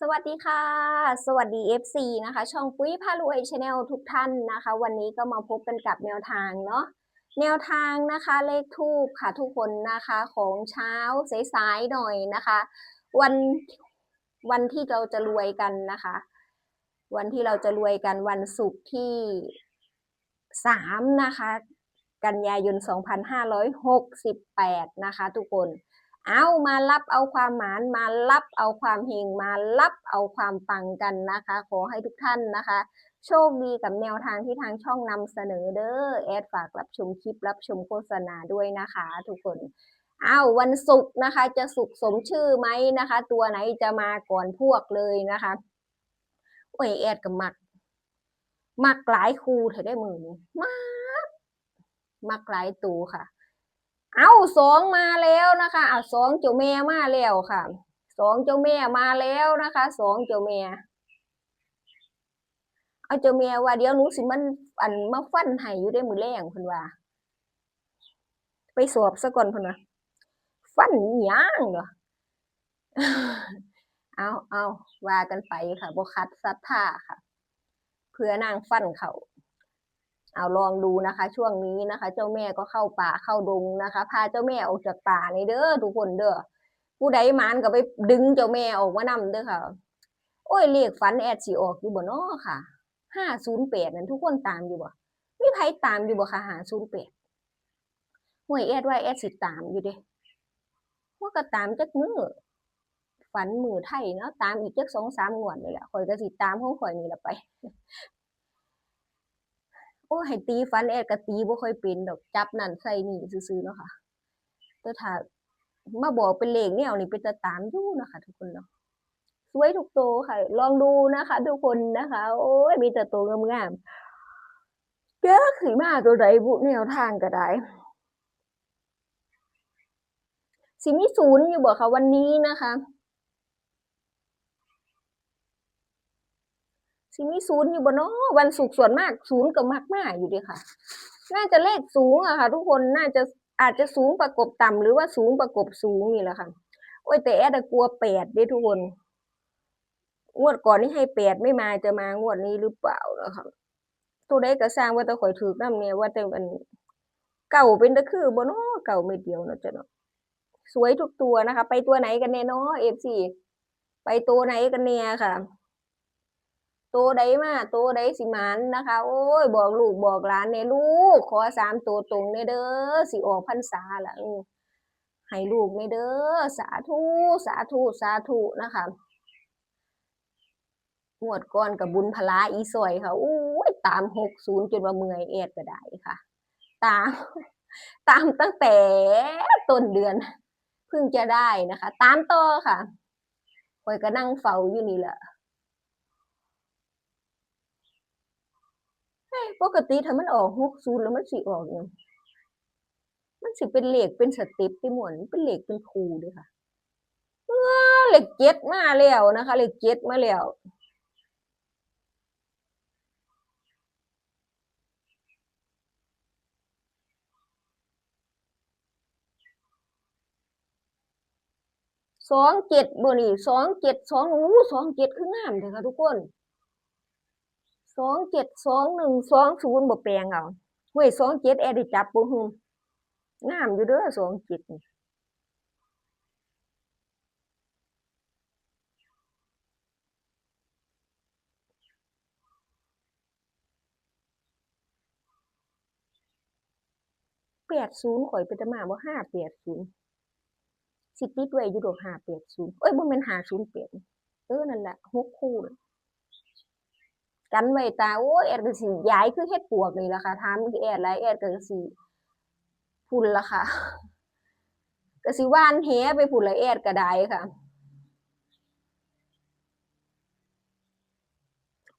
สวัสดีค่ะ สวัสดี FC นะคะ ช่องปุ้ยพารวยชาแนลทุกท่านนะคะ วันนี้ก็มาพบกันกับแนวทางเนาะแนวทางนะคะเลขทูบค่ะทุกคนนะคะของเช้าสายๆหน่อยนะคะ วันวันที่เราจะรวยกันนะคะ วันที่เราจะรวยกันวันศุกร์ที่สามนะคะ กันยายน 2568 นะคะ ทุกคน เอามารับเอาความหมานมารับเอาความเฮงมารับเอาความปังกันนะคะ ขอให้ทุกท่านนะคะ โชคดีกับแนวทางที่ทางช่องนำเสนอเด้อแอดฝากรับชมคลิปรับชมโฆษณาด้วยนะคะ ทุกคนเอาวันศุกร์นะคะ จะสุขสมชื่อไหมนะคะ ตัวไหนจะมาก่อนพวกเลยนะคะโอ้ยแอดกับมัก มักหลายครูเธอได้มือนี้มากมักหลายตูค่ะ เอาสองมาแล้วนะคะเอาสองเจ้าแม่มาแล้วค่ะสองเจ้าแม่มาแล้วนะคะสองเจ้าแม่เอาเจ้าแม่ว่าเดี๋ยวหนูสิมันอันมาฟันให้อยู่ได้มือแรงเพิ่นว่า ไปสอบซะก่อนเพิ่นว่าฟันอีหยังเหรอเอาเอาว่ากันไปค่ะบ่คัดศรัทธาค่ะ เพื่อนางฟันเขา เอาลองดูนะคะ ช่วงนี้นะคะ เจ้าแม่ก็เข้าป่าเข้าดงนะคะ พาเจ้าแม่ออกจากป่าในเด้อทุกคนเด้อผู้ใดมานก็ไปดึงเจ้าแม่ออกมานำเด้อค่ะ โอ้ยเลขฝันแอดสิออกอยู่บ่นาะค่ะห้าศูนย์แปดนั่นทุกคนตามอยู่บ่มีไผตามอยู่บ่ค่ะห้าศูนย์แปดห่วยแอดว่าแอดสิตามอยู่เด้ว่าก็ตามจักมือฝันมือไทยเนาะตามอีกจักสองสามงวดนี่แหละข่อยก็สิตามของข่อยนี่ละไป โอ้ให้ตีฟันแอดก็ตีบ่ค่อยเป็นดอกจับนั่นใส่นี่ซื่อๆเนาะค่ะแต่ถ้ามาบอกเป็นเลขแนวนี่เป็นตาตามอยู่นะคะ ทุกคนเนาะสวยทุกโตวค่ะ ลองดูนะคะ ทุกคนนะคะ โอ้ยมีแต่ตัวงามๆเจ้าขึ้นมาตัวใดบุแนวทางก็ได้สิมีศูนย์อยู่บ่คะวันนี้นะคะ สิมีศูนย์อยู่บ่เนาะวันศุกร์ส่วนมากศูนย์ก็มักมากอยู่ดีค่ะ น่าจะเลขสูงอะค่ะ ทุกคนน่าจะอาจจะสูงประกบต่ำหรือว่าสูงประกบสูงนี่แหละค่ะ โอ้ยแต่แอดกลัวแปดด้ทุกคน งวดก่อนนี่ให้แปดไม่มาจะมางวดนี้หรือเปล่านะคะตัวใดก็สร้างว่าตะข่อยถือน้ำเนี่ยว่าแต่มันเก่าเป็นตะคือบ่เนาะเก่าเม็ดเดียวเนาะจ้ะเนาะสวยทุกตัวนะคะ ไปตัวไหนกันแน่เนาะเอฟซีไปตัวไหนกันเนี่ยค่ะ ตัวใดมาตัวใดสิมันนะคะ โอ้ยบอกลูกบอกหลานในลูก ขอสามตัวตรงในเด้อสิออกพรรษาละให้ลูกในเด้อสาธุสาธุสาธุนะคะงวดก่อนกับบุญพลาอีสวยค่ะอู้ยตามหกศูนย์จนว่าเมื่อยเอ็ดก็ได้ค่ะ ตาม ตามตั้งแต่ต้นเดือนเพิ่งจะได้นะคะ ตามต่อค่ะคอยก็นั่งเฝ้าอยู่นี่แหละ ปกติถ้ามันออกหกศูนย์แล้วมันสิออกยังมันสิเป็นเหลขเป็นสเต็ปที่หมวนเป็นเหลขเป็นคูเด้วยค่ะเออเลขเจ็ดมาแล้วนะคะเหลขเจ็ดมาแล้วสองเจ็ดบนี่สองเจ็ดสองอู้สองเจ็ดคืองามเลยค่ะทุกคน สองเจ็ดสองหนึ่งสองศูนย์บ่แปลงเอาเว้ยสองเจ็ดแอดได้จับปุ๊หึมงามอยู่เด้อสองเจ็ดนี่แปดศูนย์ข่อยเป็นตะมาบ่ห้าแปดศูนย์สิติดไว้อยู่ดอกห้าแปดศูนย์เอ้ยบ่แม่นห้าศูนย์แปดเออนั่นแหละหกคู่ กันไว้ตาโอ้ยแอดก็สิย้ายคือเฮ็ดปวกนี่ล่ะค่ะถามแอดหลายแอดก็สิพุ่นล่ะค่ะก็สิว่านแหไปพุ่นละแอดก็ได้ค่ะ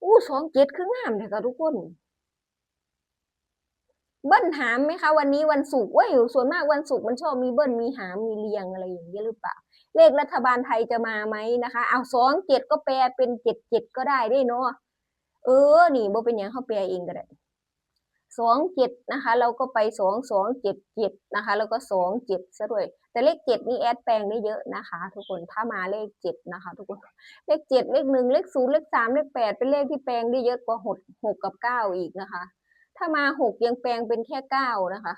อู้สองเจ็ดคืองามแท้ค่ะทุกคน เบิ้ลหามไหมคะ วันนี้วันศุกร์เว้ยส่วนมากวันศุกร์มันชอบมีเบิ้ลมีหามมีเรียงอะไรอย่างเงี้ยหรือเปล่า เลขรัฐบาลไทยจะมาไหมนะคะ เอาสองเจ็ดก็แปลเป็นเจ็ดเจ็ดก็ได้ได้เนาะ เออ นี่บ่เป็นหยังเขาแปลเองก็ได้สองเจ็ดนะคะ เราก็ไปสองสองเจ็ดเจ็ดนะคะ แล้วก็สองเจ็ดซะด้วย แต่เลขเจ็ดนี่แอดแปลงได้เยอะนะคะ ทุกคนถ้ามาเลขเจ็ดนะคะ ทุกคนเลขเจ็ดเลขหนึ่งเลขศูนย์เลขสามเลขแปดเป็นเลขที่แปลงได้เยอะกว่าหกหกกับเก้าอีกนะคะ ถ้ามาหกยังแปลงเป็นแค่เก้านะคะ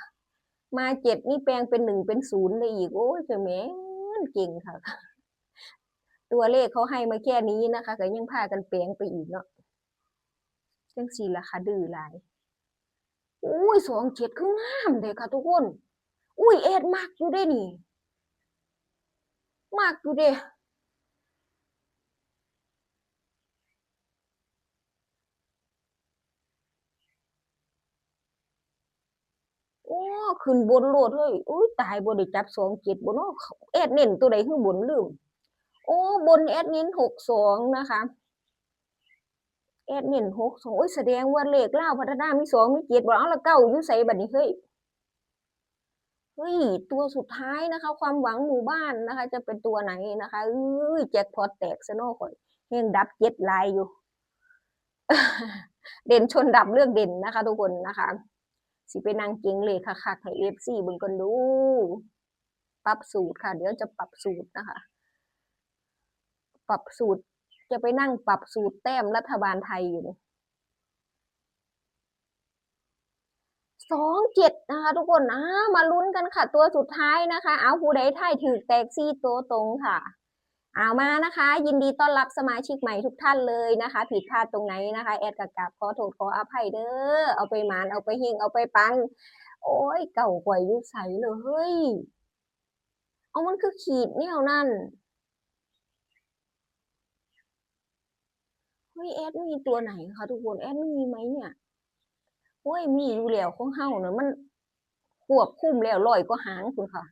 มาเจ็ดนี่แปลงเป็นหนึ่งเป็นศูนย์ได้อีกโอ้ยเจ้าแม่เก่งค่ะ ตัวเลขเขาให้มาแค่นี้นะคะก็ยังพากันแปลงไปอีกเนาะ จังสีราคาดื้อหลายอุ้ยสองเจ็ดคืองามเลยค่ะทุกคน อุ้ยเอ็ดมากอยู่เด้นี่ มากอยู่เด้โอ้ขึ้นบนโลดเฮ้ยอุ้ยตายบ่ได้จับสองเจ็ดบ่เนาะแอดเน้นตัวใดคือบนลืม โอ้บนแอดเน้นหกสองนะคะ แอดเน้นหกสองโอ้ยแสดงว่าเลขเล่าพัฒนามีสองมีเจ็ดบ่เอาละเก้าอยู่ใส่บัดนี้เฮ้ยเฮ้ยตัวสุดท้ายนะคะ ความหวังหมู่บ้านนะคะ จะเป็นตัวไหนนะคะเอ้ยแจ็คพอตแตกซะเนอข่อยเฮงดับเจ็ดลายอยู่ เด่นชนดับเลือกเด่นนะคะ ทุกคนนะคะ สิไปนั่งเก่งเลยค่ะค่ะให้เอฟซีเบิ่งกันดู ปรับสูตรค่ะ เดี๋ยวจะปรับสูตรนะคะ ปรับสูตร จะไปนั่งปรับสูตรแต้มรัฐบาลไทยอยู่สองเจ็ดนะคะ ทุกคนอ่ามาลุ้นกันค่ะ ตัวสุดท้ายนะคะ เอาผู้ใดท่ายถือแตกซี่ตัวตรงค่ะเอามานะคะ ยินดีต้อนรับสมาชิกใหม่ทุกท่านเลยนะคะ ผิดพลาดตรงไหนนะคะ แอดกะกราบขอโทษขออภัยเด้อเอาไปหมานเอาไปเฮงเอาไปปัง โอ้ยเก่ากว่ายุคใสเลยเฮ้ยเอามันคือขีดแนวนั่นเฮ้ยแอดมีตัวไหนคะทุกคนแอดมีไหมเนี่ยเฮ้ยมีอยู่แล้วของเฮาเนอะมันควบคุมแล้วลอยก็หางคุณค่ะ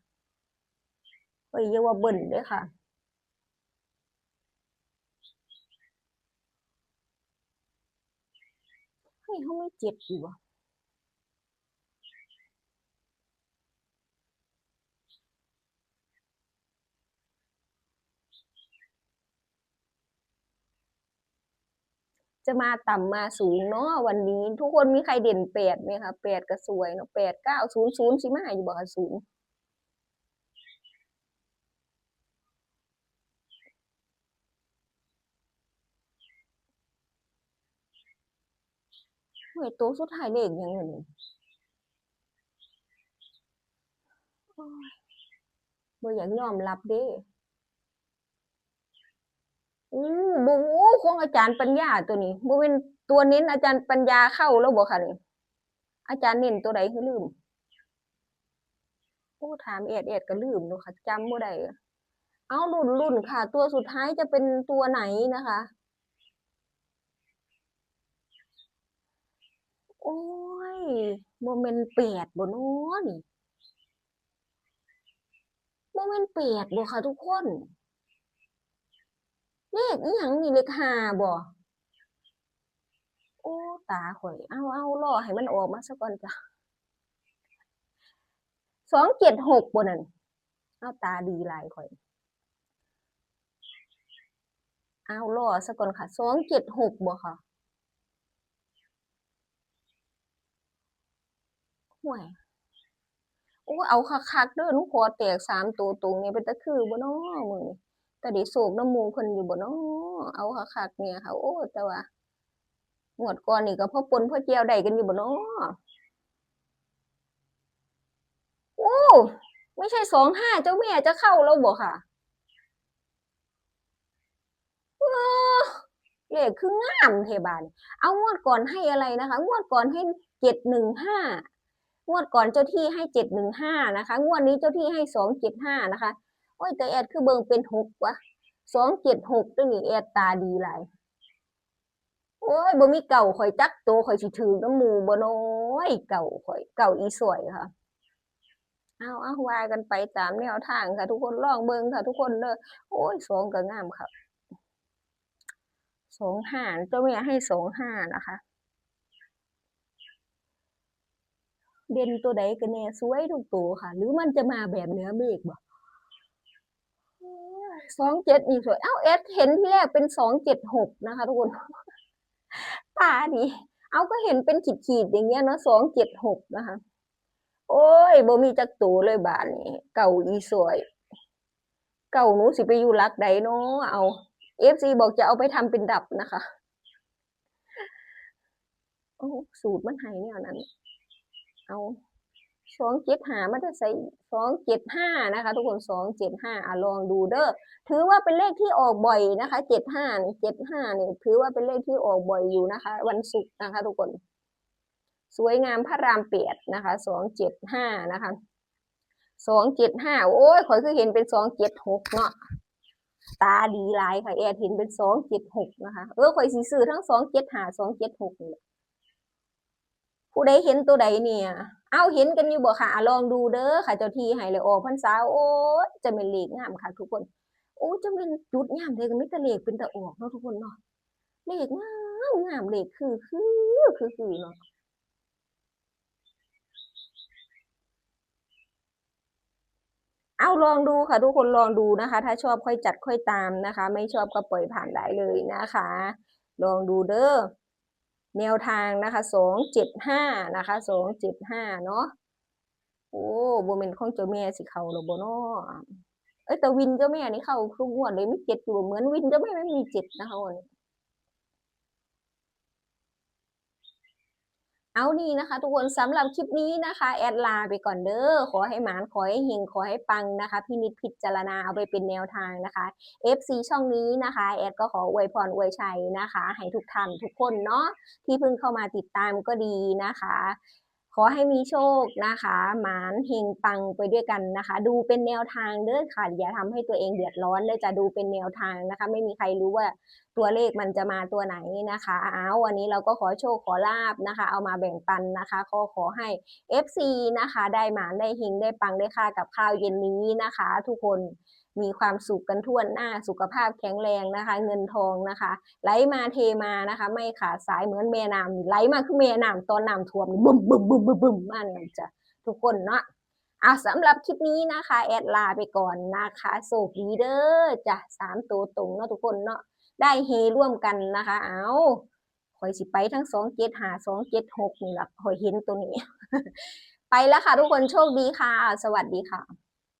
เฮ้ยย่าว่าเบิ่นเด้อค่ะเฮ้ยเขาไม่เจ็บอยู่วะ จะมาต่ำมาสูงเนาะวันนี้ ทุกคนมีใครเด่นแปดไหมคะแปดก็สวยเนาะแปดเก้าศูนย์ศูนย์สิมาอยู่บ่คะศูนย์เฮ้ยตัวสุดท้ายเลขยังไงนี่โอ้ยบ่อยากยอมรับเด้ อู้บูของอาจารย์ปัญญาตัวนี้บ่เป็นตัวเน้นอาจารย์ปัญญาเข้าแล้วบ่คะนี่อาจารย์เน้นตัวใดคือลืมโอ้ถามเอ็ดเอ็ดก็ลืมเนาะค่ะจำบ่ได้เอารุ่นรุ่นค่ะ ตัวสุดท้ายจะเป็นตัวไหนนะคะ โอ้ยบ่แม่นแปดบ่เนาะนี่บ่แม่นแปดบ่ค่ะทุกคน เลขอีหยังนี่เลขห้าบ่โอ้ตาข่อยเอาเอารอให้มันออกมาซะก่อนจ้ะสองเจ็ดหกบ่นั่นเอาตาดีลายข่อย เอารอซะก่อนค่ะสองเจ็ดหกบ่ค่ะห่วยโอ้เอาคักๆเด้อหนูขอแตกสามตัวตรงนี่เป็นตะคือบ่น้อมือนี้ แต่ได้โศกน้ำมู่เพิ่นอยู่บ่น้อเอาคักๆเนี่ยค่ะ โอ้แต่ว่างวดก่อนนี่ก็พ่อปนพ่อแจวได้กันอยู่บ่น้อโอ้ไม่ใช่สองห้าเจ้าแม่จะเข้าแล้วบ่ค่ะเออเลขคืองามแท้บานเอางวดก่อนให้อะไรนะคะ งวดก่อนให้เจ็ดหนึ่งห้างวดก่อนเจ้าที่ให้เจ็ดหนึ่งห้านะคะ งวดนี้เจ้าที่ให้สองเจ็ดห้านะคะ โอ้ยแต่แอดคือเบิงเป็นหกวะสองเจ็ดหกด้วนี่แอดตาดีหลายโอ้ยบ่มีเก่าข่อยจักโตข่อยสิถือน้ำมูบ่น้อยเก่าข่อยเก่าอีสวยค่ะเอาเอาว่ากันไปตามแนวทางค่ะ ทุกคนลองเบิงค่ะ ทุกคนเด้อโอ้ยสองก็งามค่ะสองห้าเจ้าแม่ให้สองห้านะคะ เด่นตัวใดกันแน่สวยทุกตัวค่ะ หรือมันจะมาแบบเนื้อเมฆบ่ สองเจ็ดนี่สวย เอ้าเอสเห็นที่แรกเป็นสองเจ็ดหกนะคะทุกคน ตาดี เอาก็เห็นเป็นขีดๆอย่างเงี้ยเนาะสองเจ็ดหกนะคะ โอ้ยบ่มีจักตูเลยบาทนี้เก่าอีสวย เก่าหนูสิไปอยู่รักใดเนาะเอาเอฟซีบอกจะเอาไปทำเป็นดับนะคะโอ้สูตรมันให้แนวนั้น เอา สองเจ็ดห้ามันจะใส่สองเจ็ดห้านะคะ ทุกคนสองเจ็ดห้าอะลองดูเด้อถือว่าเป็นเลขที่ออกบ่อยนะคะเจ็ดห้านี่เจ็ดห้านี่ถือว่าเป็นเลขที่ออกบ่อยอยู่นะคะ วันศุกร์นะคะ ทุกคน สวยงามพระรามเปียดนะคะสองเจ็ดห้านะคะสองเจ็ดห้าโอ้ยข่อยคือเห็นเป็นสองเจ็ดหกเนาะตาดีหลายค่ะแอดเห็นเป็นสองเจ็ดหกนะคะ เออข่อยสีซื้อทั้งสองเจ็ดห้าสองเจ็ดหกนี่ผู้ใดเห็นตัวใดเนี่ย เอาเห็นกันอยู่บ่ค่ะลองดูเด้อค่ะ เจ้าที่ให้เลยออพรรษาวโอ้จะเป็นเลขงามค่ะ ทุกคนโอ้จะเป็นจุดงามเลยก็มีแต่เลขเป็นตะออกเนาะทุกคนเนาะเลขงามงามเลขคือคือคือคือเนาะเอาลองดูค่ะทุกคนลองดูนะคะ ถ้าชอบค่อยจัดค่อยตามนะคะ ไม่ชอบก็ปล่อยผ่านได้เลยนะคะ ลองดูเด้อ แนวทางนะคะสองเจ็ดห้านะคะสองเจ็ดห้าเนาะโอ้โบเมนของเจ้าแม่สิเขาหรอโบเนาะเอ้ยแต่วินเจ้าแม่นี่เข้าทุกงวดเลยไม่เจ็ดอยู่เหมือนวินเจ้าแม่ไม่มีเจ็ดนะคะวันนี้ เอานี่นะคะ ทุกคนสำหรับคลิปนี้นะคะ แอดลาไปก่อนเด้อขอให้หมานขอให้เฮงขอให้ปังนะคะพินิดพิจารณาเอาไปเป็นแนวทางนะคะ FC ช่องนี้นะคะ แอดก็ขออวยพรอวยชัยนะคะ ให้ทุกท่านทุกคนเนาะที่เพิ่งเข้ามาติดตามก็ดีนะคะ ขอให้มีโชคนะคะ หมานเฮงปังไปด้วยกันนะคะ ดูเป็นแนวทางเด้อค่ะอย่าทำให้ตัวเองเดือดร้อนเลยจะดูเป็นแนวทางนะคะ ไม่มีใครรู้ว่าตัวเลขมันจะมาตัวไหนนะคะเอาวันนี้เราก็ขอโชคขอลาบนะคะ เอามาแบ่งปันนะคะขอขอให้ FC นะคะ ได้หมานได้หิงได้ปังได้ค่ากับข้าวเย็นนี้นะคะ ทุกคน มีความสุขกันทั่วหน้าสุขภาพแข็งแรงนะคะ เงินทองนะคะ ไหลมาเทมานะคะ ไม่ขาดสายเหมือนแม่น้ำไหลมาคือแม่น้ำตอนน้ำท่วมนี่บึ้มบึ้มบึ้มบึ้มบึ้มมาเนี่ยจ้ะทุกคนเนาะอะสำหรับคลิปนี้นะคะ แอดลาไปก่อนนะคะโชคดีเด้อจ้ะสามตัวตรงเนาะทุกคนเนาะได้เฮร่วมกันนะคะ เอาข่อยสิไปทั้งสองเจ็ดหาสองเจ็ดหกนี่แหละข่อยเห็นตัวนี้ ไปแล้วค่ะทุกคนโชคดีค่ะ สวัสดีค่ะ